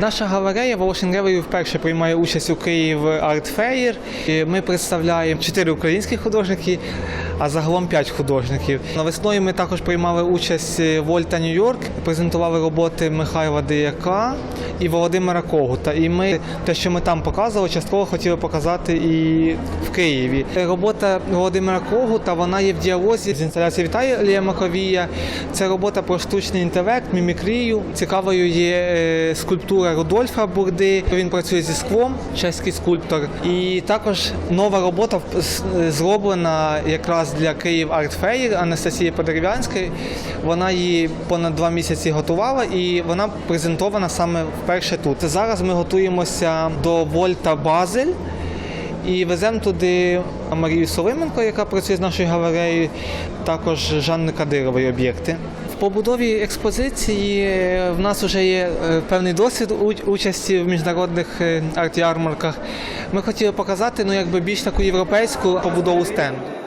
Наша галерея Волошин Gallery вперше приймає участь у Київ Арт Fair. І Ми представляємо чотири українські художники, а загалом п'ять художників. Навесною ми також приймали участь Вольта Нью-Йорк, презентували роботи Михайла Дияка і Володимира Когута. І ми те, що ми там показували, частково хотіли показати і в Києві. Робота Володимира Когута вона є в діалозі з інсталяцією Віталія Маковія. Це робота про штучний інтелект, мімікрію. Цікавою є е, скульптура Рудольфа Бурди. Він працює зі склом, чеський скульптор. І також нова робота зроблена якраз для Київ Арт Fair Анастасії Подерев'янської. Вона її понад два місяці готувала і вона презентована саме вперше тут. Зараз ми готуємося до Вольта Базель. І веземо туди Марію Солименко, яка працює з нашою галереєю, також Жанни Кадирової об'єкти. В побудові експозиції в нас вже є е, певний досвід участі в міжнародних е, арт-ярмарках. Ми хотіли показати ну, якби більш таку європейську побудову стенду.